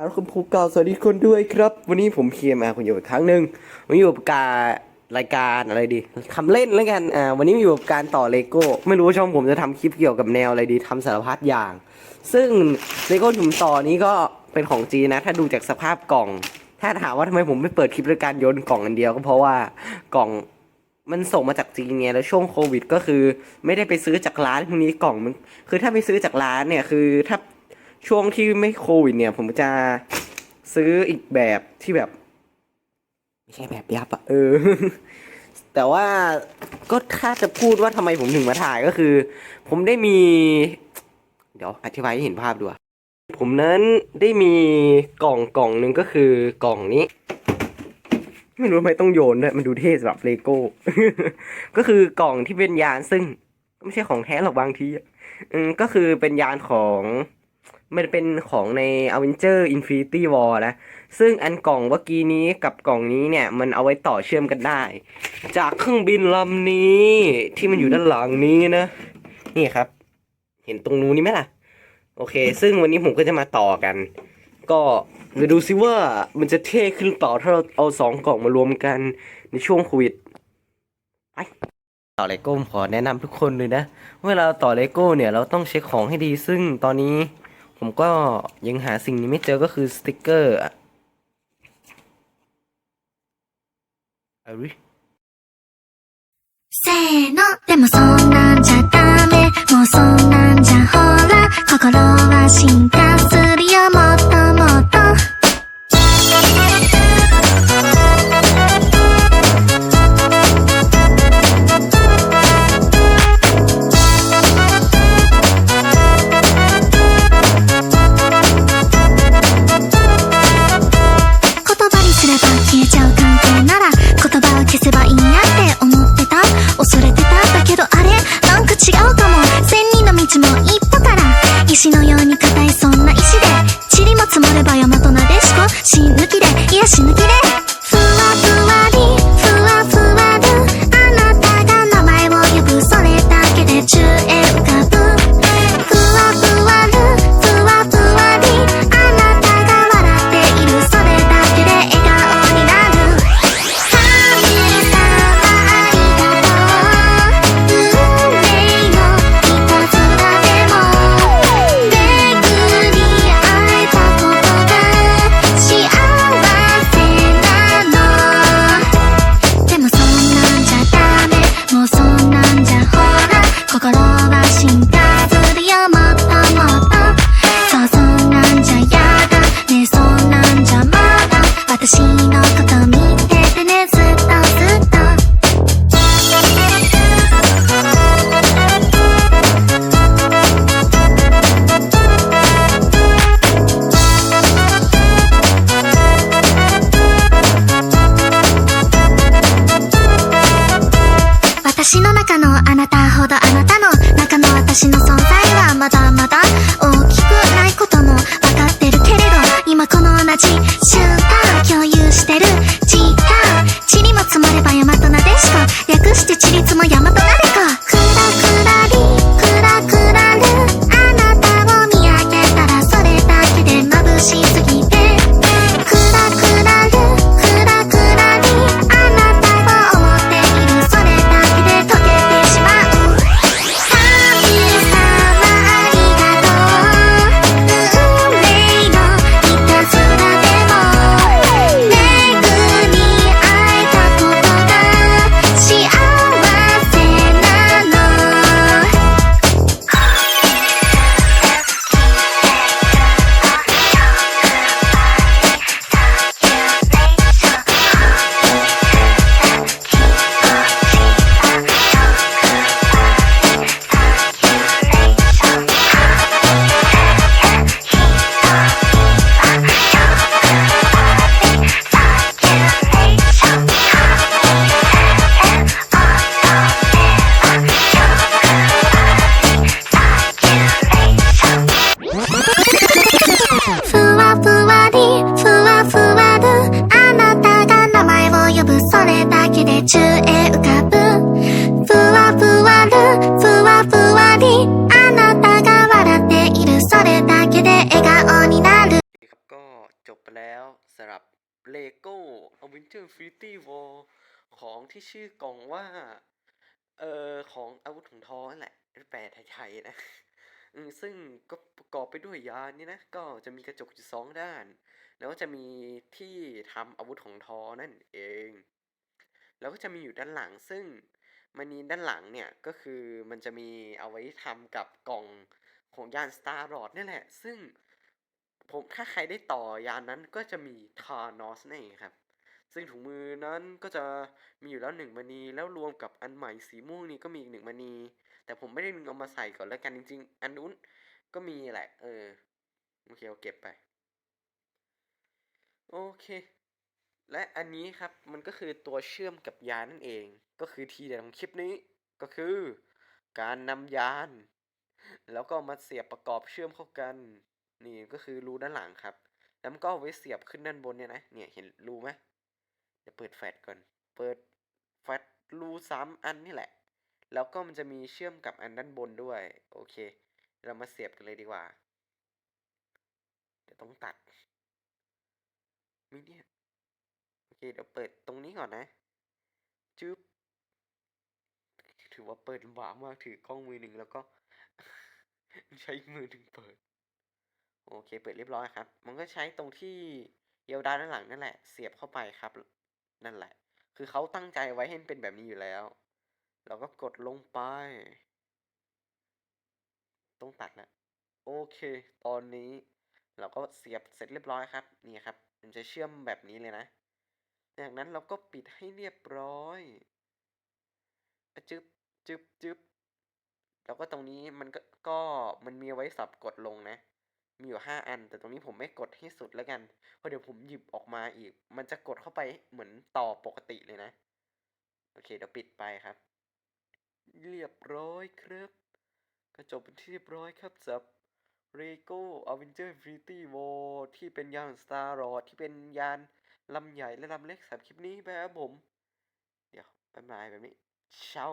เอาคุณผู้กล่าสวัสดีคนด้วยครับ วันนี้ผมเคียมาคุณอยู่อีกครั้งหนึ่งวันนี้อยู่กับการรายการอะไรดีทำเล่นแล้วกันอ่าวันนี้อยู่กับการต่อเลโก้ไม่รู้ว่าช่องผมจะทำคลิปเกี่ยวกับแนวอะไรดีทำสารพัดอย่าง ซึ่งเลโก้ถุงต่อนี้ก็เป็นของจีนนะ ถ้าดูจากสภาพกล่อง ถ้าถามว่าทำไมผมไม่เปิดคลิปด้วยการโยนกล่องอันเดียวก็เพราะว่ากล่องมันส่งมาจากจีนไงแล้วช่วงโควิด ก็คือ ไม่ได้ไปซื้อจากร้านพวกนี้กล่องมันคือถ้าไปซื้อจากร้านเนี่ยคือถ้า ช่วงที่ไม่โควิดเนี่ย ผมจะซื้ออีกแบบที่แบบ ไม่ใช่แบบยับอะเออ แต่ว่าก็ถ้าจะพูดว่าทำไมผมถึงมาถ่ายก็คือ ผมได้มี เดี๋ยวอธิบายให้เห็นภาพดูอะผมนั้นได้มีกล่องกล่องหนึ่งก็คือกล่องนี้ ไม่รู้ทำไมต้องโยนด้วยมันดูเท่สำหรับเลโก้ ก็คือกล่องที่เป็นยานซึ่ง ไม่ใช่ของแท้หรอกบางทีอะอืมก็คือเป็นยานของ มันเป็นของใน Avenger Infinity War นะ ซึ่งอันกล่องเมื่อกี้นี้กับกล่องนี้เนี่ย มันเอาไว้ต่อเชื่อมกันได้ จากเครื่องบินลำนี้ที่มันอยู่ด้านหลังนี้นะ นี่ครับ เห็นตรงนู้นนี่ไหมล่ะ โอเค ซึ่งวันนี้ผมก็จะมาต่อกัน ก็มาดูซิว่ามันจะเท่ขึ้นหรือเปล่าถ้าเราเอาสองกล่องมารวมกันในช่วงโควิดไปต่อเลโก้ขอแนะนำทุกคนเลยนะ เวลาต่อเลโก้เนี่ยเราต้องเช็คของให้ดีซึ่งตอนนี้ ผมก็ยังหาสิ่งนี้ไม่เจอก็คือสติกเกอร์อะเอาดิ せーの、でもそんなんじゃダメ。もうそんなんじゃほら、心は進化するよ、もっともっと。 ば山となでしこ。死ぬ気でいや死ぬ気で。私の中のあなたほどあなたの中の私の存在はまだ LEGO Avenger Infinity War ของที่ชื่อกล่องว่า เอ่อ ของอาวุธของทอนั่นแหละ แปลไทยๆนะอืมซึ่งก็ประกอบไปด้วยยานนี่นะ ก็จะมีกระจกอยู่สองด้าน แล้วก็จะมีที่ทำอาวุธของทอนั่นเอง แล้วก็จะมีอยู่ด้านหลัง ซึ่งมันมีด้านหลังเนี่ยก็คือมันจะมีเอาไว้ทำกับกล่องของยาน Star Lord นี่แหละ ซึ่ง ผมถ้าใครได้ต่อยานนั้นก็จะมีทานอสนั่นเองครับ ซึ่งถุงมือนั้นก็จะมีอยู่แล้วหนึ่งมณีแล้วรวมกับอันใหม่สีม่วงนี้ก็มีอีกหนึ่งมณีแต่ผมไม่ได้ดึงเอามาใส่ก่อนแล้วกันจริง ๆ อันนู้นก็มีแหละ เออโอเคเอาเก็บไป โอเค และอันนี้ครับมันก็คือตัวเชื่อมกับยานนั่นเอง ก็คือทีเด็ดของคลิปนี้ก็คือ การนำยาน แล้วก็มาเสียบประกอบเชื่อมเข้ากัน นี่ก็คือรูด้านหลังครับ แล้วมันก็เอาไว้เสียบขึ้นด้านบนเนี่ยนะ เนี่ยเห็นรูไหมเดี๋ยวเปิดแฟลชก่อน เปิดแฟลชรูสามอันนี่แหละ แล้วก็มันจะมีเชื่อมกับอันด้านบนด้วย โอเค เรามาเสียบกันเลยดีกว่า เดี๋ยวต้องตัดมิเนี่ย โอเค เดี๋ยวเปิดตรงนี้ก่อนนะ จึ๊บ ถือว่าเปิดลำบากมาก ถือกล้องมือหนึ่งแล้วก็ ใช้มือหนึ่งเปิด โอเค เปิดเรียบร้อยครับ มันก็ใช้ตรงที่เยลดาด้านหลังนั่นแหละ เสียบเข้าไปครับ นั่นแหละ คือเขาตั้งใจไว้ให้เป็นแบบนี้อยู่แล้ว เราก็กดลงไป ต้องตัดแล้วโอเค ตอนนี้ เราก็เสียบเสร็จเรียบร้อยครับ นี่ครับ มันจะเชื่อมแบบนี้เลยนะ จากนั้นเราก็ปิดให้เรียบร้อยจึ๊บจึ๊บจึ๊บแล้วก็ตรงนี้มันก็ก็มันมีไว้สับกดลงนะ มีอยู่ห้าอัน แต่ตรงนี้ผมไม่กดให้สุดแล้วกัน เพราะเดี๋ยวผมหยิบออกมาอีก มันจะกดเข้าไปเหมือนต่อปกติเลยนะ โอเค เดี๋ยวปิดไปครับ เรียบร้อยครับ ก็จบเป็นที่เรียบร้อยครับสำหรับ Lego Avenger Infinity War ที่เป็นยาน Star Lord ที่เป็นยานลำใหญ่และลำเล็กสำหรับคลิปนี้ไปครับผม เดี๋ยวบ๊ายบาแบบนี้ เช่า